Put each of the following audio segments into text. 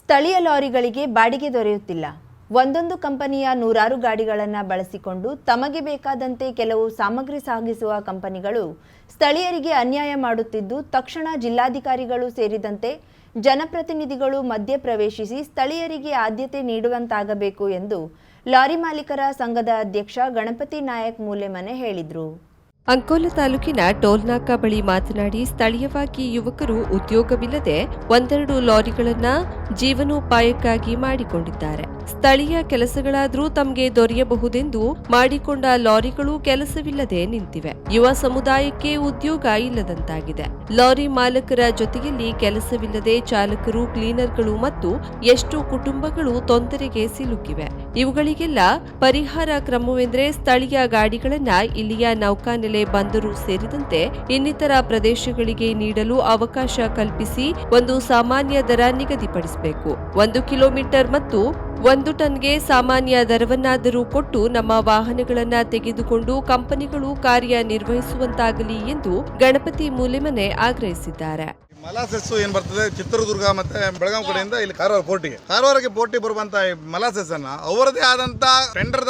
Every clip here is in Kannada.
ಸ್ಥಳೀಯ ಲಾರಿಗಳಿಗೆ ಬಾಡಿಗೆ ದೊರೆಯುತ್ತಿಲ್ಲ. ಒಂದೊಂದು ಕಂಪನಿಯ ನೂರಾರು ಗಾಡಿಗಳನ್ನು ಬಳಸಿಕೊಂಡು ತಮಗೆ ಬೇಕಾದಂತೆ ಕೆಲವು ಸಾಮಗ್ರಿ ಸಾಗಿಸುವ ಕಂಪನಿಗಳು ಸ್ಥಳೀಯರಿಗೆ ಅನ್ಯಾಯ ಮಾಡುತ್ತಿದ್ದು, ತಕ್ಷಣ ಜಿಲ್ಲಾಧಿಕಾರಿಗಳು ಸೇರಿದಂತೆ ಜನಪ್ರತಿನಿಧಿಗಳು ಮಧ್ಯ ಪ್ರವೇಶಿಸಿ ಸ್ಥಳೀಯರಿಗೆ ಆದ್ಯತೆ ನೀಡುವಂತಾಗಬೇಕು ಎಂದು ಲಾರಿ ಮಾಲೀಕರ ಸಂಘದ ಅಧ್ಯಕ್ಷ ಗಣಪತಿ ನಾಯಕ್ ಮೂಲೆಮನೆ ಹೇಳಿದರು. ಅಂಕೋಲ ತಾಲೂಕಿನ ಟೋಲ್ನಾಕ ಬಳಿ ಮಾತನಾಡಿ ಸ್ಥಳೀಯವಾಗಿ ಯುವಕರು ಉದ್ಯೋಗವಿಲ್ಲದೆ ಒಂದೆರಡು ಲಾರಿಗಳನ್ನ ಜೀವನೋಪಾಯಕ್ಕಾಗಿ ಮಾಡಿಕೊಂಡಿದ್ದಾರೆ. ಸ್ಥಳೀಯ ಕೆಲಸಗಳಾದರೂ ತಮಗೆ ದೊರೆಯಬಹುದೆಂದು ಮಾಡಿಕೊಂಡ ಲಾರಿಗಳು ಕೆಲಸವಿಲ್ಲದೆ ನಿಂತಿವೆ. ಯುವ ಸಮುದಾಯಕ್ಕೆ ಉದ್ಯೋಗ ಇಲ್ಲದಂತಾಗಿದೆ. ಲಾರಿ ಮಾಲಕರ ಜೊತೆಯಲ್ಲಿ ಕೆಲಸವಿಲ್ಲದೆ ಚಾಲಕರು, ಕ್ಲೀನರ್ಗಳು ಮತ್ತು ಎಷ್ಟು ಕುಟುಂಬಗಳು ತೊಂದರೆಗೆ ಸಿಲುಕಿವೆ. ಇವುಗಳಿಗೆಲ್ಲ ಪರಿಹಾರ ಕ್ರಮವೆಂದರೆ ಸ್ಥಳೀಯ ಗಾಡಿಗಳನ್ನ ಇಲ್ಲಿಯ ನೌಕಾನೆಲೆ ಬಂದರು ಸೇರಿದಂತೆ ಇನ್ನಿತರ ಪ್ರದೇಶಗಳಿಗೆ ನೀಡಲು ಅವಕಾಶ ಕಲ್ಪಿಸಿ ಒಂದು ಸಾಮಾನ್ಯ ದರ ನಿಗದಿಪಡಿಸಬೇಕು. ಒಂದು ಕಿಲೋಮೀಟರ್ ಮತ್ತು ಒಂದು ಟನ್ಗೆ ಸಾಮಾನ್ಯ ದರವನ್ನಾದರೂ ಕೊಟ್ಟು ನಮ್ಮ ವಾಹನಗಳನ್ನು ತೆಗೆದುಕೊಂಡು ಕಂಪನಿಗಳು ಕಾರ್ಯನಿರ್ವಹಿಸುವಂತಾಗಲಿ ಎಂದು ಗಣಪತಿ ಮೂಲೆಮನೆ ಆಗ್ರಹಿಸಿದ್ದಾರೆ. ಮಲಾಸೆಸ್ ಏನ್ ಬರ್ತದೆ? ಚಿತ್ರದುರ್ಗ ಮತ್ತೆ ಬೆಳಗಾವ್ ಕಡೆಯಿಂದ ಇಲ್ಲಿ ಕಾರವಾರ ಪೋರ್ಟಿಗೆ. ಕಾರವಾರಕ್ಕೆ ಪೋರ್ಟಿ ಬರುವಂತ ಈ ಮಲಾಸೆಸ್ ಅನ್ನ ಅವರದೇ ಆದಂತ ಟೆಂಡರ್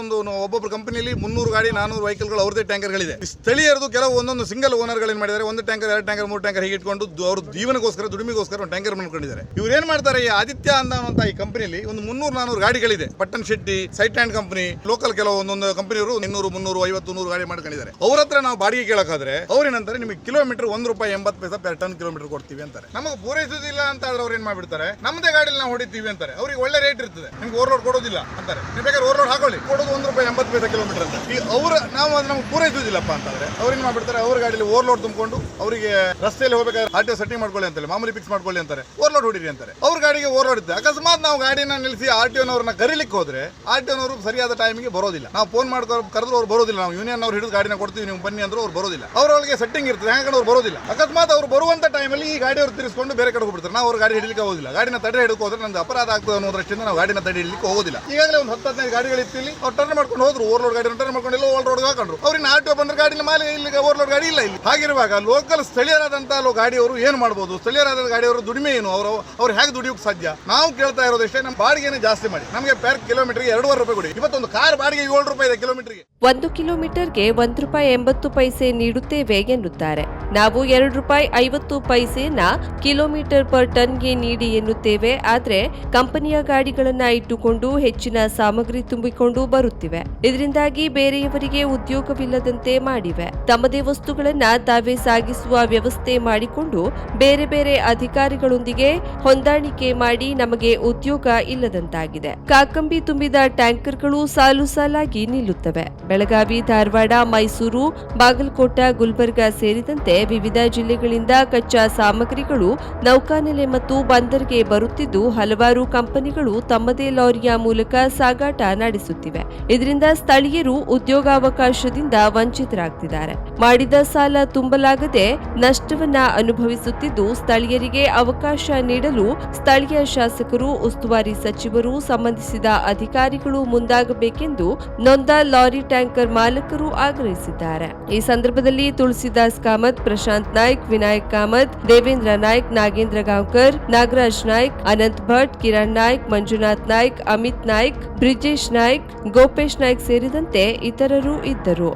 ಒಂದು ಒಬ್ಬೊಬ್ಬರು ಕಂಪನಿಯಲ್ಲಿ ಮುನ್ನೂರು ಗಾಡಿ, ನಾನೂರು ವೆಹಿಕಲ್ಗಳು ಅವ್ರದೇ ಟ್ಯಾಂಕರ್ಗಳಿದೆ ಸ್ಥಳೀಯರು ಸ್ಥಳೀಯರದು ಕೆಲವು ಒಂದೊಂದು ಸಿಂಗಲ್ ಓನರ್ಗಳು ಏನ್ ಮಾಡಿದ್ದಾರೆ? ಒಂದು ಟ್ಯಾಂಕರ್ ಎರಡು ಟ್ಯಾಂಕರ್ ಮೂರು ಟ್ಯಾಂಕರ್ ಹೀಗೆ ಇಟ್ಕೊಂಡು ಅವ್ರ ಜೀವನಗೋಸ್ಕರ ದುಡಿಮೆಗೋಸ್ಕರ ಒಂದು ಟ್ಯಾಂಕರ್ ಮಾಡ್ಕೊಂಡಿದ್ದಾರೆ ಇವ್ರು ಏನು ಮಾಡ್ತಾರೆ? ಈ ಆದಿತ್ಯ ಅನ್ನುವಂತ ಈ ಕಂಪನಿಯಲ್ಲಿ ಒಂದು ಮುನ್ನೂರು, ನಾನೂರು ಗಾಡಿಗಳಿದೆ. Pattanashetti site hand company local ಕೆಲವು ಒಂದೊಂದು ಕಂಪನಿಯವರು ಇನ್ನೂರು, ಮುನ್ನೂರು, ಐವತ್ತು, ನೂರು ಗಾಡಿ ಮಾಡ್ಕೊಂಡಿದ್ದಾರೆ. ಅವ್ರ ಹತ್ರ ನಾವು ಬಾಡಿಗೆ ಕೇಳಕ್ಕಾದ್ರೆ ಅವ್ರೇನಂತಾರೆ ನಿಮಗೆ ಕಿಲೋಮೀಟರ್ ಒಂದು ರೂಪಾಯಿ ಎಂಬತ್ತು ಪೈಸಾ ಟನ್ ಕಿಲೋಮೀಟರ್ ಕೊಡ್ತೀವಿ ಅಂತಾರೆ. ನಮಗೆ ಪೂರೈಸುದಿಲ್ಲ ಅಂತ ಆದ್ರೆ ಅವ್ರು ಏನ್ ಮಾಡ್ಬಿಡ್ತಾರೆ? ನಮ್ಮದೇ ಗಾಡಿಯಲ್ಲಿ ನಾವು ಹೊಡಿತೀವಿ ಅಂತಾರೆ. ಅವ್ರಿಗೆ ಒಳ್ಳೆ ರೇಟ್ ಇರ್ತದೆ. ನಿಮ್ಗೆ ಓವರ್ಲೋಡ್ ಕೊಡೋದಿಲ್ಲ ಅಂತಾರೆ. ನೀವು ಬೇಕಾದ್ರೆ ಓವರ್ಲೋಡ್ ಹಾಕೊಳ್ಳಿ. ಕೊಡೋದು ಒಂದು ರೂಪಾಯಿ ಎಂಬತ್ತು ರೂಪಾಯಿ ಕಿಲೋಮೀಟರ್ ಅಂತ. ಈ ಅವ್ರ ನಾವು ಅದು ನಮ್ಗೆ ಪೂರೈಸುದಿಲ್ಲಪ್ಪ ಅಂತಂದ್ರೆ ಅವ್ರು ಏನ್ ಮಾಡ್ಬಿಡ್ತಾರೆ? ಅವ್ರ ಗಾಡಿಯಲ್ಲಿ ಓವರ್ಲೋಡ್ ತುಂಬಿಕೊಂಡು ಅವರಿಗೆ ರಸ್ತೆಯಲ್ಲಿ ಹೋಗಬೇಕಾದ್ರೆ ಆರ್ ಟಿ ಸೆಟ್ಟಿಂಗ್ ಮಾಡ್ಕೊಳ್ಳಿ ಅಂತಾರೆ ಮಾಮೂಲಿ ಫಿಕ್ಸ್ ಮಾಡ್ಕೊಳ್ಳಿ ಅಂತಾರೆ. ಓವರ್ಲೋಡ್ ಹೊಡಿರಿ ಅಂತಾರೆ. ಅವ್ರ ಗಾಡಿಗೆ ಓವರ್ಲೋಡ್ ಇರುತ್ತೆ ಅಕಸ್ಮಾತ್ ನಾವು ಗಾಡಿನ ನಿಲ್ಲಿಸಿ ಆರ್ ಟಿ ಓನವ್ರನ್ನ ಕರೀಲಿಕ್ಕೆ ಹೋದ್ರೆ ಆರ್ ಟಿ ಸರಿಯಾದ ಟೈಮಿಗೆ ಬರೋದಿಲ್ಲ. ನಾವು ಫೋನ್ ಮಾಡ್ಕೊ ಕರೆದ್ರು ಅವ್ರು ಬರೋದಿಲ್ಲ. ನಾವು ಯೂನಿಯನ್ ಅವ್ರು ಹಿಡಿದು ಗಾಡಿನ ಕೊಡ್ತೀವಿ ನೀವು ಬನ್ನಿ ಅಂದ್ರೆ ಅವ್ರು ಬರೋದಿಲ್ಲ. ಅವ್ರೊಳಗೆ ಸೆಟ್ಟಿಂಗ್ ಇರ್ತದೆ. ಹ್ಯಾಂಗ್ ಅವ್ರು ಬರೋದಿಲ್ಲ. ಅಕಸ್ಮಾತ್ ಅವ್ರು ಬರುವಂತ ಟೈಮಲ್ಲಿ ಈ ಗಾಡಿ ಅವ್ರು ತಿರ್ಸ್ಕೊಂಡು ಬೇರೆ ಕಡೆ ಹೋಗ್ಬಿಡ್ತಾರೆ. ನಾವು ಅವ್ರ ಗಾಡಿ ಹಿಡಿಲಿಕ್ಕೆ ಹೋಗೋದಿಲ್ಲ. ಗಾಡಿನ ತಡೆ ಹಿಡಿದು ಹೋದ್ರೆ ನಮ್ದು ಅಪರಾಧ ಆಗ್ತದೆ ಅನ್ನೋದ್ರಷ್ಟಿಂದ ನಾವು ಗಾಡಿನ ತಡೆ ಹಿಡಲಿಕ್ಕೆ ಹೋಗೋದಿಲ್ಲ. ಈಗಾಗಲೇ ಒಂದು ಹತ್ತು ಹದಿನೈದು ಗಾಡಿಗಳು ಇಲ್ಲಿ ಅವ್ರು ಟರ್ನ್ ಮಾಡ್ಕೊಂಡು ಹೋದ್ರು. ಓವರ್ಲೋಡ್ ಗಾಡಿ ಟರ್ನ್ ಮಾಡ್ಕೊಂಡು ಎಲ್ಲ ಓವರ್ ರೋಡ್ ಹಾಕೊಂಡ್ರು. ಅವ್ರಿಗೆ ಆಟೋ ಬಂದ್ರೆ ಗಾಡಿನ ಮಾಲೆ ಇಲ್ಲಿ ಓವರ್ಲೋಡ್ ಗಾಡಿ ಇಲ್ಲ ಇಲ್ಲಿ. ಹಾಗಿರುವಾಗ ಲೋಕಲ್ ಸ್ಥಳೀಯರಾದಂತಹ ಗಾಡಿಯವರು ಏನು ಮಾಡ್ಬೋದು? ಸ್ಥಳೀಯರಾದ ಗಾಡಿಯವರು ದುಡಿಮೆ ಏನು? ಅವರು ಅವ್ರು ಹೇಗೆ ದುಡಿಯೋಕೆ ಸಾಧ್ಯ? ನಾವು ಕೇಳ್ತಾ ಇರೋದಷ್ಟೇ ನಮ್ಮ ಬಾಡಿಗೆನೇ ಜಾಸ್ತಿ ಮಾಡಿ. ನಮಗೆ ಪರ್ ಕಿಲೋಮೀಟರ್ಗೆ ಎರಡೂವರೆ ರೂಪಾಯಿ ಕೊಡಿ. ಇವತ್ತೊಂದು ಕಾರ್ ಬಾಡಿಗೆ ಏಳು ರೂಪಾಯಿ ಇದೆ ಕಿಲೋಮೀಟರ್ಗೆ ಒಂದು ಕಿಲೋಮೀಟರ್ಗೆ ಒಂದು ರೂಪಾಯಿ ಎಂಬತ್ತು ಪೈಸೆ ನೀಡುತ್ತೇವೆ ಎನ್ನುತ್ತಾರೆ. ನಾವು ಎರಡು ರೂಪಾಯಿ ಐವತ್ತು ಪೈಸೆಯನ್ನ ಕಿಲೋಮೀಟರ್ ಪರ್ ಟನ್ಗೆ ನೀಡಿ ಎನ್ನುತ್ತೇವೆ. ಆದರೆ ಕಂಪನಿಯ ಗಾಡಿಗಳನ್ನ ಇಟ್ಟುಕೊಂಡು ಹೆಚ್ಚಿನ ಸಾಮಗ್ರಿ ತುಂಬಿಕೊಂಡು ಬರುತ್ತಿವೆ. ಇದರಿಂದಾಗಿ ಬೇರೆಯವರಿಗೆ ಉದ್ಯೋಗವಿಲ್ಲದಂತೆ ಮಾಡಿವೆ. ತಮ್ಮದೇ ವಸ್ತುಗಳನ್ನ ತಾವೇ ಸಾಗಿಸುವ ವ್ಯವಸ್ಥೆ ಮಾಡಿಕೊಂಡು ಬೇರೆ ಬೇರೆ ಅಧಿಕಾರಿಗಳೊಂದಿಗೆ ಹೊಂದಾಣಿಕೆ ಮಾಡಿ ನಮಗೆ ಉದ್ಯೋಗ ಇಲ್ಲದಂತಾಗಿದೆ. ಕಾಕಂಬಿ ತುಂಬಿದ ಟ್ಯಾಂಕರ್ಗಳು ಸಾಲು ಸಾಲಾಗಿ ನಿಲ್ಲುತ್ತವೆ. ಬೆಳಗಾವಿ, ಧಾರವಾಡ, ಮೈಸೂರು, ಬಾಗಲಕೋಟ, ಗುಲ್ಬರ್ಗಾ ಸೇರಿದಂತೆ ವಿವಿಧ ಜಿಲ್ಲೆಗಳಿಂದ ಕಚ್ಚಾ ಸಾಮಗ್ರಿಗಳು, ನೌಕಾನೆಲೆ ಮತ್ತು ಬಂದರ್ಗೆ ಬರುತ್ತಿದ್ದು ಹಲವಾರು ಕಂಪನಿಗಳು ತಮ್ಮದೇ ಲಾರಿಯ ಮೂಲಕ ಸಾಗಾಟ ನಡೆಸುತ್ತಿವೆ. ಇದರಿಂದ ಸ್ಥಳೀಯರು ಉದ್ಯೋಗಾವಕಾಶದಿಂದ ವಂಚಿತರಾಗ್ತಿದ್ದಾರೆ. ಮಾಡಿದ ಸಾಲ ತುಂಬಲಾಗದೆ ನಷ್ಟವನ್ನ ಅನುಭವಿಸುತ್ತಿದ್ದು ಸ್ಥಳೀಯರಿಗೆ ಅವಕಾಶ ನೀಡಲು ಸ್ಥಳೀಯ ಶಾಸಕರು, ಉಸ್ತುವಾರಿ ಸಚಿವರು ಸಂಬಂಧಿಸಿದ ಅಧಿಕಾರಿಗಳು ಮುಂದಾಗಬೇಕೆಂದು ನೊಂದ ಲಾರಿ ಟ್ಯಾಂಕರ್ ಮಾಲಕರು ಆಗ್ರಹಿಸಿದ್ದಾರೆ. ಈ ಸಂದರ್ಭದಲ್ಲಿ ತುಳಸಿದಾಸ್ ಕಾಮತ್, ಪ್ರಶಾಂತ್ ನಾಯ್ಕ್, ವಿನಾಯಕ್ ಕಾಮತ್, ದೇವೇಂದ್ರ ನಾಯ್ಕ್, ನಾಗೇಂದ್ರ ಗಾಂವ್ಕರ್, ನಾಗರಾಜ್ ನಾಯ್ಕ್, ಅನಂತ್ ಭಟ್, ಕಿರಣ್ ನಾಯ್ಕ್, ಮಂಜುನಾಥ್ ನಾಯ್ಕ್, ಅಮಿತ್ ನಾಯ್ಕ್, ಬ್ರಿಜೇಶ್ ನಾಯ್ಕ್, ಗೋಪೇಶ್ ನಾಯ್ಕ್ ಸೇರಿದಂತೆ ಇತರರು ಇದ್ದರು.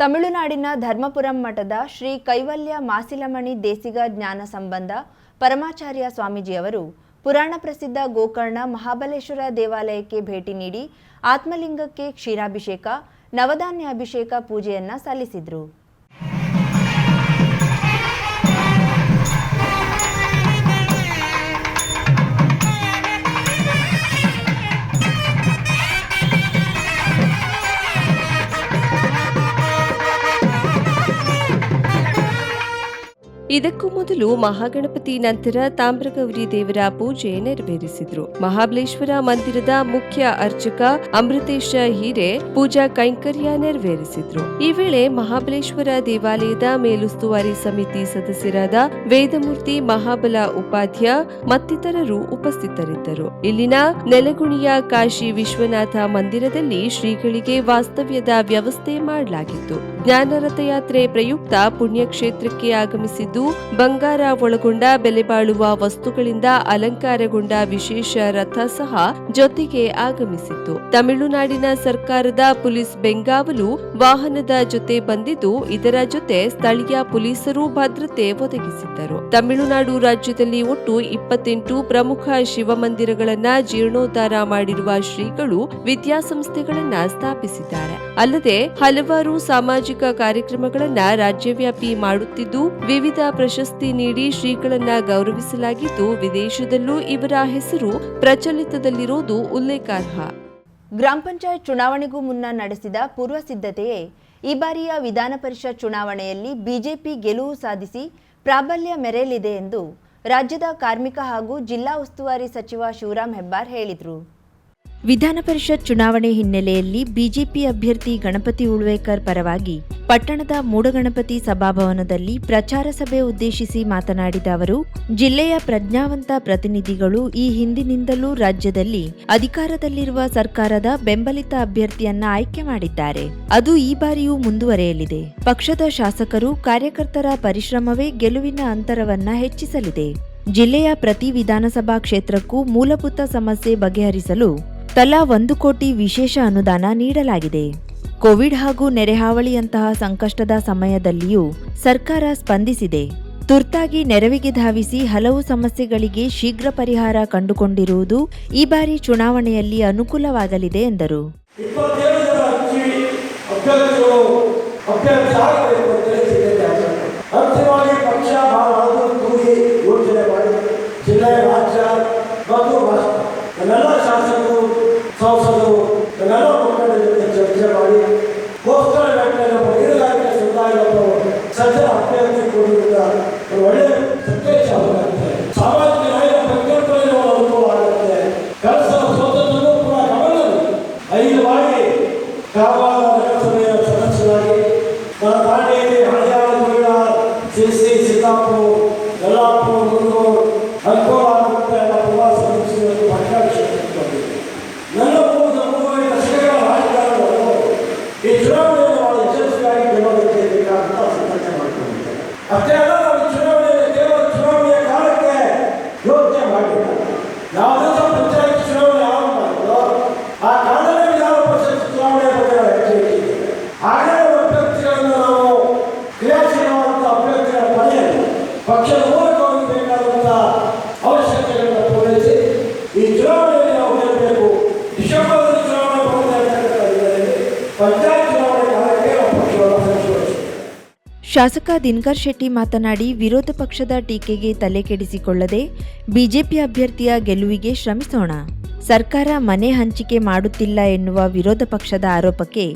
ತಮಿಳುನಾಡಿನ ಧರ್ಮಪುರಂ ಮಠದ ಶ್ರೀ ಕೈವಲ್ಯ ಮಾಸಿಲಮಣಿ ದೇಸಿಗ ಜ್ಞಾನ ಸಂಬಂಧ ಪರಮಾಚಾರ್ಯ ಸ್ವಾಮೀಜಿಯವರು ಪುರಾಣ ಪ್ರಸಿದ್ಧ ಗೋಕರ್ಣ ಮಹಾಬಲೇಶ್ವರ ದೇವಾಲಯಕ್ಕೆ ಭೇಟಿ ನೀಡಿ ಆತ್ಮಲಿಂಗಕ್ಕೆ ಕ್ಷೀರಾಭಿಷೇಕ ನವಧಾನ್ಯಾಭಿಷೇಕ ಪೂಜೆಯನ್ನ ಸಲ್ಲಿಸಿದರು. ಇದಕ್ಕೂ ಮೊದಲು ಮಹಾಗಣಪತಿ ನಂತರ ತಾಮ್ರಗೌರಿ ದೇವರ ಪೂಜೆ ನೆರವೇರಿಸಿದ್ರು. ಮಹಾಬಲೇಶ್ವರ ಮಂದಿರದ ಮುಖ್ಯ ಅರ್ಚಕ ಅಮೃತೇಶ ಹಿರೆ ಪೂಜಾ ಕೈಂಕರ್ಯ ನೆರವೇರಿಸಿದ್ರು. ಈ ವೇಳೆ ಮಹಾಬಲೇಶ್ವರ ದೇವಾಲಯದ ಮೇಲುಸ್ತುವಾರಿ ಸಮಿತಿ ಸದಸ್ಯರಾದ ವೇದಮೂರ್ತಿ ಮಹಾಬಲ ಉಪಾಧ್ಯ ಮತ್ತಿತರರು ಉಪಸ್ಥಿತರಿದ್ದರು. ಇಲ್ಲಿನ ನೆಲಗುಣಿಯ ಕಾಶಿ ವಿಶ್ವನಾಥ ಮಂದಿರದಲ್ಲಿ ಶ್ರೀಗಳಿಗೆ ವಾಸ್ತವ್ಯದ ವ್ಯವಸ್ಥೆ ಮಾಡಲಾಗಿತ್ತು. ಜ್ಞಾನ ರಥಯಾತ್ರೆ ಪ್ರಯುಕ್ತ ಪುಣ್ಯಕ್ಷೇತ್ರಕ್ಕೆ ಆಗಮಿಸಿದ್ದು, ಬಂಗಾರ ಒಳಗೊಂಡ ಬೆಲೆಬಾಳುವ ವಸ್ತುಗಳಿಂದ ಅಲಂಕಾರಗೊಂಡ ವಿಶೇಷ ರಥ ಸಹ ಜೊತೆಗೆ ಆಗಮಿಸಿತ್ತು. ತಮಿಳುನಾಡಿನ ಸರ್ಕಾರದ ಪೊಲೀಸ್ ಬೆಂಗಾವಲು ವಾಹನದ ಜೊತೆ ಬಂದಿದ್ದು, ಇದರ ಜೊತೆ ಸ್ಥಳೀಯ ಪೊಲೀಸರು ಭದ್ರತೆ ಒದಗಿಸಿದ್ದರು. ತಮಿಳುನಾಡು ರಾಜ್ಯದಲ್ಲಿ ಒಟ್ಟು ಇಪ್ಪತ್ತೆಂಟು ಪ್ರಮುಖ ಶಿವಮಂದಿರಗಳನ್ನ ಜೀರ್ಣೋದ್ಧಾರ ಮಾಡಿರುವ ಶ್ರೀಗಳು ವಿದ್ಯಾಸಂಸ್ಥೆಗಳನ್ನ ಸ್ಥಾಪಿಸಿದ್ದಾರೆ. ಅಲ್ಲದೆ, ಹಲವಾರು ಸಾಮಾಜಿಕ ಕಾರ್ಯಕ್ರಮಗಳನ್ನ ರಾಜ್ಯವ್ಯಾಪಿ ಮಾಡುತ್ತಿದ್ದು, ವಿವಿಧ ಪ್ರಶಸ್ತಿ ನೀಡಿ ಶ್ರೀಗಳನ್ನ ಗೌರವಿಸಲಾಗಿದ್ದು, ವಿದೇಶದಲ್ಲೂ ಇವರ ಹೆಸರು ಪ್ರಚಲಿತದಲ್ಲಿರುವುದು ಉಲ್ಲೇಖಾರ್ಹ. ಗ್ರಾಮ ಪಂಚಾಯತ್ ಚುನಾವಣೆಗೂ ಮುನ್ನ ನಡೆಸಿದ ಪೂರ್ವ ಸಿದ್ಧತೆಯೇ ಈ ಬಾರಿಯ ವಿಧಾನ ಪರಿಷತ್ ಚುನಾವಣೆಯಲ್ಲಿ ಬಿಜೆಪಿ ಗೆಲುವು ಸಾಧಿಸಿ ಪ್ರಾಬಲ್ಯ ಮೆರೆಯಲಿದೆ ಎಂದು ರಾಜ್ಯದ ಕಾರ್ಮಿಕ ಹಾಗೂ ಜಿಲ್ಲಾ ಉಸ್ತುವಾರಿ ಸಚಿವ ಶಿವರಾಮ್ ಹೆಬ್ಬಾರ್ ಹೇಳಿದರು. ವಿಧಾನ ಪರಿಷತ್ ಚುನಾವಣೆ ಹಿನ್ನೆಲೆಯಲ್ಲಿ ಬಿಜೆಪಿ ಅಭ್ಯರ್ಥಿ ಗಣಪತಿ ಉಳ್ವೇಕರ್ ಪರವಾಗಿ ಪಟ್ಟಣದ ಮೂಡಗಣಪತಿ ಸಭಾಭವನದಲ್ಲಿ ಪ್ರಚಾರ ಸಭೆ ಉದ್ದೇಶಿಸಿ ಮಾತನಾಡಿದ ಅವರು, ಜಿಲ್ಲೆಯ ಪ್ರಜ್ಞಾವಂತ ಪ್ರತಿನಿಧಿಗಳು ಈ ಹಿಂದಿನಿಂದಲೂ ರಾಜ್ಯದಲ್ಲಿ ಅಧಿಕಾರದಲ್ಲಿರುವ ಸರ್ಕಾರದ ಬೆಂಬಲಿತ ಅಭ್ಯರ್ಥಿಯನ್ನ ಆಯ್ಕೆ ಮಾಡಿದ್ದಾರೆ. ಅದು ಈ ಬಾರಿಯೂ ಮುಂದುವರೆಯಲಿದೆ. ಪಕ್ಷದ ಶಾಸಕರು ಕಾರ್ಯಕರ್ತರ ಪರಿಶ್ರಮವೇ ಗೆಲುವಿನ ಅಂತರವನ್ನ ಹೆಚ್ಚಿಸಲಿದೆ. ಜಿಲ್ಲೆಯ ಪ್ರತಿ ವಿಧಾನಸಭಾ ಕ್ಷೇತ್ರಕ್ಕೂ ಮೂಲಭೂತ ಸಮಸ್ಯೆ ಬಗೆಹರಿಸಲು ತಲಾ ಒಂದು ಕೋಟಿ ವಿಶೇಷ ಅನುದಾನ ನೀಡಲಾಗಿದೆ. ಕೋವಿಡ್ ಹಾಗೂ ನೆರೆಹಾವಳಿಯಂತಹ ಸಂಕಷ್ಟದ ಸಮಯದಲ್ಲಿಯೂ ಸರ್ಕಾರ ಸ್ಪಂದಿಸಿದೆ. ತುರ್ತಾಗಿ ನೆರವಿಗೆ ಧಾವಿಸಿ ಹಲವು ಸಮಸ್ಯೆಗಳಿಗೆ ಶೀಘ್ರ ಪರಿಹಾರ ಕಂಡುಕೊಂಡಿರುವುದು ಈ ಬಾರಿ ಚುನಾವಣೆಯಲ್ಲಿ ಅನುಕೂಲವಾಗಲಿದೆ ಎಂದರು. ಶಾಸಕ ದಿನಕರ್ ಶೆಟ್ಟಿ ಮಾತನಾಡಿ ವಿರೋಧ ಪಕ್ಷದ ಟೀಕೆಗೆ ತಲೆ ಕೆಡಿಸಿಕೊಳ್ಳದೆ ಬಿಜೆಪಿ ಅಭ್ಯರ್ಥಿಯ ಗೆಲುವಿಗೆ ಶ್ರಮಿಸೋಣ. ಸರ್ಕಾರ ಮನೆ ಹಂಚಿಕೆ ಮಾಡುತ್ತಿಲ್ಲ ಎನ್ನುವ ವಿರೋಧ ಪಕ್ಷದ ಆರೋಪಕ್ಕೆ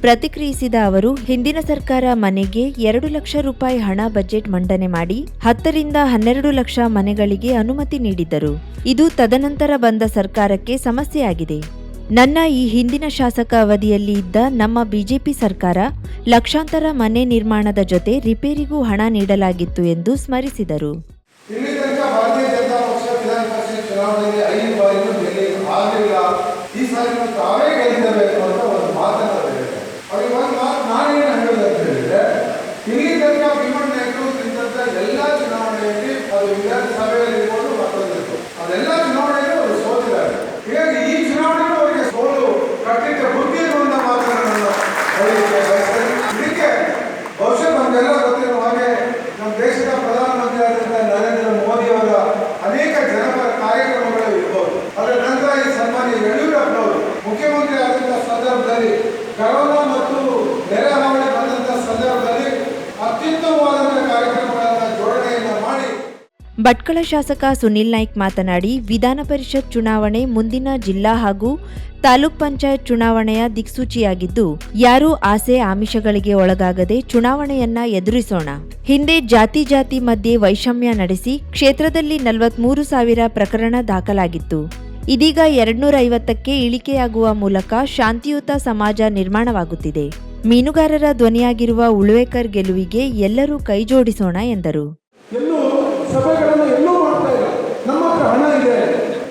ಪ್ರತಿಕ್ರಿಯಿಸಿದ ಅವರು, ಹಿಂದಿನ ಸರ್ಕಾರ ಮನೆಗೆ ಎರಡು ಲಕ್ಷ ರೂಪಾಯಿ ಹಣ ಬಜೆಟ್ ಮಂಡನೆ ಮಾಡಿ ಹತ್ತರಿಂದ ಹನ್ನೆರಡು ಲಕ್ಷ ಮನೆಗಳಿಗೆ ಅನುಮತಿ ನೀಡಿದ್ದರು. ಇದು ತದನಂತರ ಬಂದ ಸರ್ಕಾರಕ್ಕೆ ಸಮಸ್ಯೆಯಾಗಿದೆ. ನನ್ನ ಈ ಹಿಂದಿನ ಶಾಸಕ ಅವಧಿಯಲ್ಲಿ ಇದ್ದ ನಮ್ಮ ಬಿಜೆಪಿ ಸರ್ಕಾರ ಲಕ್ಷಾಂತರ ಮನೆ ನಿರ್ಮಾಣದ ಜೊತೆ ರಿಪೇರಿಗೂ ಹಣ ನೀಡಲಾಗಿತ್ತು ಎಂದು ಸ್ಮರಿಸಿದರು. ಇಲ್ಲಿ ತನಕ ಭಾರತೀಯ ಜನತಾ ಪಕ್ಷ ವಿಧಾನ ಪರಿಷತ್ ಚುನಾವಣೆಯಲ್ಲಿ ಐದು ಬಾರಿನೂ ಗೆಲ್ಲಿ ಆಗಲಿಲ್ಲ ಈ ಸಾರಿ ನಾವು ತಾವೇ ಗೆಲ್ಲಿಸಬೇಕು ಅಂತ ಒಂದು ಮಾತನ್ನ ಹೇಳಿದೆ ಅವ್ರಿಗೆ ಒಂದು ಮಾತು ನಾನೇನು ಹೇಳೋದು ಅಂತ ಹೇಳಿದ್ರೆ ಇಲ್ಲಿ ತನಕ ಭೀಮಣ್ಣ ನಾಯಕರು ತಿಂದಂತ ಎಲ್ಲ ಚುನಾವಣೆಯಲ್ಲಿ ಅದು ವಿಧಾನಸಭೆಯಲ್ಲಿ ಇರ್ಬೋದು ಮತ್ತೊಂದು ಇರ್ಬೋದು ಅದೆಲ್ಲ ಚುನಾವಣೆಯಲ್ಲಿ ಅವರು ಸೋತಿದ್ದಾರೆ ಹೀಗಾಗಿ ಈ ಚುನಾವಣೆಗೂ ಅವರಿಗೆ ಸೋಲು ಕಟ್ಟಿಟ್ಟ ಬುದ್ಧಿ ಅನ್ನುವಂಥ ಮಾತನ್ನು ನಾನು ಹೇಳಲಿಕ್ಕೆ ಬಯಸ್ತೇನೆ ಇದಕ್ಕೆ ಬಹುಶಃ ನಮಗೆಲ್ಲ ಗೊತ್ತಿರುವ ಹಾಗೆ ನಮ್ಮ ದೇಶದ ಪ್ರಧಾನಮಂತ್ರಿ ಆದಂಥ ನರೇಂದ್ರ ಮೋದಿ ಅವರ ಅನೇಕ ಜನಪರ ಕಾರ್ಯಕ್ರಮಗಳು ಇರ್ಬೋದು ಅದರ ನಂತರ ಈ ಸನ್ಮಾನ್ಯ ಯಡಿಯೂರಪ್ಪನವರು ಮುಖ್ಯಮಂತ್ರಿ ಆದಂಥ ಸಂದರ್ಭದಲ್ಲಿ ಕರೋನಾ ಮತ್ತು ನೆರೆ ಹಾವಳಿ ಬಂದಂಥ ಸಂದರ್ಭದಲ್ಲಿ ಅತ್ಯುತ್ತಮವಾದಂಥ ಕಾರ್ಯಕ್ರಮಗಳನ್ನು ಜೋಡಣೆಯನ್ನು ಮಾಡಿ ಭಟ್ಕಳ ಶಾಸಕ ಸುನಿಲ್ ನಾಯ್ಕ್ ಮಾತನಾಡಿ, ವಿಧಾನ ಪರಿಷತ್ ಚುನಾವಣೆ ಮುಂದಿನ ಜಿಲ್ಲಾ ಹಾಗೂ ತಾಲೂಕ್ ಪಂಚಾಯತ್ ಚುನಾವಣೆಯ ದಿಕ್ಸೂಚಿಯಾಗಿದ್ದು, ಯಾರೂ ಆಸೆ ಆಮಿಷಗಳಿಗೆ ಒಳಗಾಗದೆ ಚುನಾವಣೆಯನ್ನ ಎದುರಿಸೋಣ. ಹಿಂದೆ ಜಾತಿ ಜಾತಿ ಮಧ್ಯೆ ವೈಷಮ್ಯ ನಡೆಸಿ ಕ್ಷೇತ್ರದಲ್ಲಿ ನಲವತ್ಮೂರು ಸಾವಿರ ಪ್ರಕರಣ ದಾಖಲಾಗಿತ್ತು. ಇದೀಗ ಎರಡ್ನೂರ ಐವತ್ತಕ್ಕೆ ಇಳಿಕೆಯಾಗುವ ಮೂಲಕ ಶಾಂತಿಯುತ ಸಮಾಜ ನಿರ್ಮಾಣವಾಗುತ್ತಿದೆ. ಮೀನುಗಾರರ ಧ್ವನಿಯಾಗಿರುವ ಉಳುವೇಕರ್ ಗೆಲುವಿಗೆ ಎಲ್ಲರೂ ಕೈಜೋಡಿಸೋಣ ಎಂದರು. ಸಭೆಗಳನ್ನು ಎಲ್ಲೂ ಮಾಡ್ತಾ ಇಲ್ಲ. ನಮ್ಮ ಹತ್ರ ಹಣ ಇದೆ.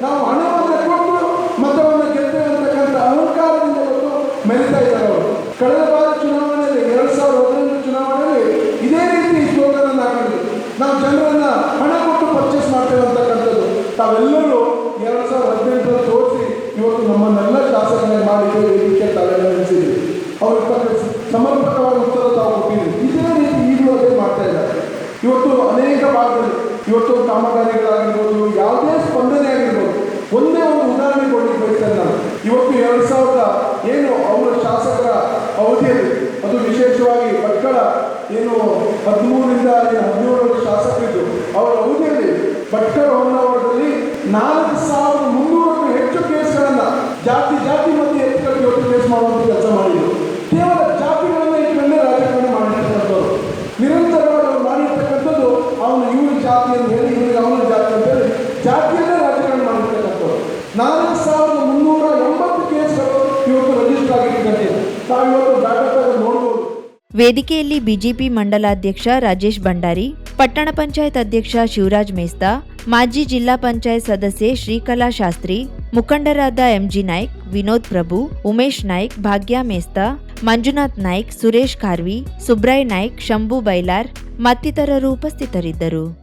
ನಾವು ಹಣವನ್ನು ಕೊಟ್ಟು ಮತವನ್ನು ಗೆದ್ದೇವೆ ಅಂತಕ್ಕಂಥ ಅಹಂಕಾರದಿಂದ ಅವರು ಮೆರಿತಾ ಇದ್ದಾರೆ ಅವರು. ಕಳೆದ ಬಾರಿ ಚುನಾವಣೆಯಲ್ಲಿ, ಎರಡು ಸಾವಿರದ ಹದಿನೆಂಟು ಚುನಾವಣೆಯಲ್ಲಿ ಇದೇ ರೀತಿ ಸ್ಲೋಗನನ್ನು ಹಾಕಿದ್ವಿ. ನಾವು ಜನರನ್ನ ಹಣ ಕೊಟ್ಟು ಪರ್ಚೇಸ್ ಮಾಡ್ತೇವೆ ಅಂತಕ್ಕಂಥದ್ದು. ತಾವೆಲ್ಲರೂ ಎರಡು ಸಾವಿರದ ಹದಿನೆಂಟರ ತೋರಿಸಿ ಇವತ್ತು ನಮ್ಮನ್ನೆಲ್ಲ ಶಾಸಕನೇ ಮಾಡಿದ್ದೇವೆ ಇದಕ್ಕೆ ತಲೆ ನೆನೆಸಿದ್ವಿ ಅವರು ಸಮರ್ಪಕ eu tô outro dá uma ವೇದಿಕೆಯಲ್ಲಿ ಬಿಜೆಪಿ ಮಂಡಲಾಧ್ಯಕ್ಷ ರಾಜೇಶ್ ಭಂಡಾರಿ, ಪಟ್ಟಣ ಪಂಚಾಯತ್ ಅಧ್ಯಕ್ಷ ಶಿವರಾಜ್ ಮೇಸ್ತಾ, ಮಾಜಿ ಜಿಲ್ಲಾ ಪಂಚಾಯತ್ ಸದಸ್ಯೆ ಶ್ರೀಕಲಾ ಶಾಸ್ತ್ರಿ, ಮುಖಂಡರಾದ ಎಂಜಿ ನಾಯ್ಕ್, ವಿನೋದ್ ಪ್ರಭು, ಉಮೇಶ್ ನಾಯ್ಕ್, ಭಾಗ್ಯ ಮೇಸ್ತಾ, ಮಂಜುನಾಥ್ ನಾಯ್ಕ್, ಸುರೇಶ್ ಖಾರ್ವಿ ಸುಬ್ರಾಯ್ ನಾಯ್ಕ್, ಶಂಭು ಬೈಲಾರ್ ಮತ್ತಿತರರು ಉಪಸ್ಥಿತರಿದ್ದರು.